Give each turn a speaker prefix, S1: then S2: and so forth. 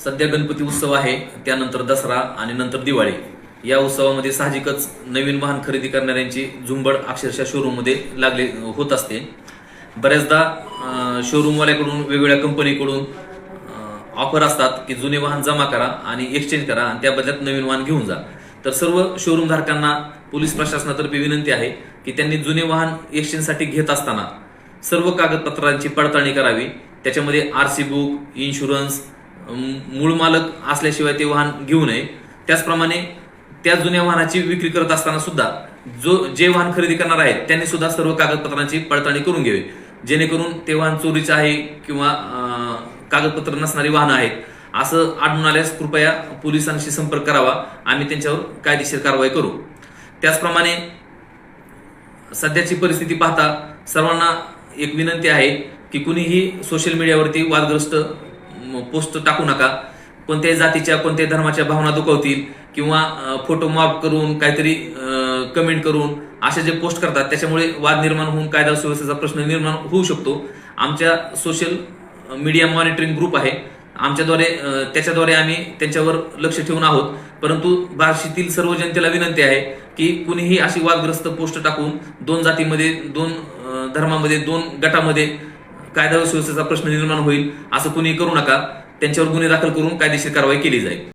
S1: सध्या गणपती उत्सव आहे त्यानंतर दसरा आणि नंतर दिवाळी. या उत्सवामध्ये साहजिकच नवीन वाहन खरेदी करणाऱ्यांची झुंबड अक्षरशः शोरूममध्ये लागले होत असते. बऱ्याचदा शोरूमवाल्याकडून वेगवेगळ्या कंपनीकडून ऑफर असतात की जुने वाहन जमा करा आणि एक्सचेंज करा आणि त्या बदल्यात नवीन वाहन घेऊन जा. तर सर्व शोरूम धारकांना पोलीस प्रशासनातर्फे विनंती आहे की त्यांनी जुने वाहन एक्सचेंजसाठी घेत असताना सर्व कागदपत्रांची पडताळणी करावी. त्याच्यामध्ये आर सी बुक इन्शुरन्स मूळ मालक असल्याशिवाय ते वाहन घेऊ नये. त्याचप्रमाणे त्या जुन्या वाहनाची विक्री करत असताना सुद्धा जो जे वाहन खरेदी करणार आहेत त्यांनी सुद्धा सर्व कागदपत्रांची पडताळणी करून घ्यावी. जेणेकरून ते वाहन चोरीचं आहे किंवा कागदपत्र नसणारी वाहनं आहेत. असं आढळून आल्यास कृपया पोलिसांशी संपर्क करावा. आम्ही त्यांच्यावर कायदेशीर कारवाई करू. त्याचप्रमाणे सध्याची परिस्थिती पाहता सर्वांना एक विनंती आहे की कुणीही सोशल मीडियावरती वादग्रस्त पोस्ट टाकू नका. कोणत्याही जातीच्या कोणत्याही धर्माच्या भावना दुखवतील किंवा फोटो मॉप करून काहीतरी कमेंट करून असे जे पोस्ट करतात त्याच्यामुळे वाद निर्माण होऊन कायदा सुव्यवस्थेचा प्रश्न निर्माण होऊ शकतो. आमच्या सोशल मीडिया मॉनिटरिंग ग्रुप आहे. आमच्याद्वारे त्याच्याद्वारे आम्ही त्यांच्यावर लक्ष ठेवून आहोत. परंतु बार्शीतील सर्व जनतेला विनंती आहे की कुणीही अशी वादग्रस्त पोस्ट टाकून दोन जातीमध्ये दोन धर्मामध्ये दोन गटामध्ये कायदा व सुव्यवस्थेचा प्रश्न निर्माण होईल असं कुणी करू नका. त्यांच्यावर गुन्हे दाखल करून कायदेशीर कारवाई केली जाईल.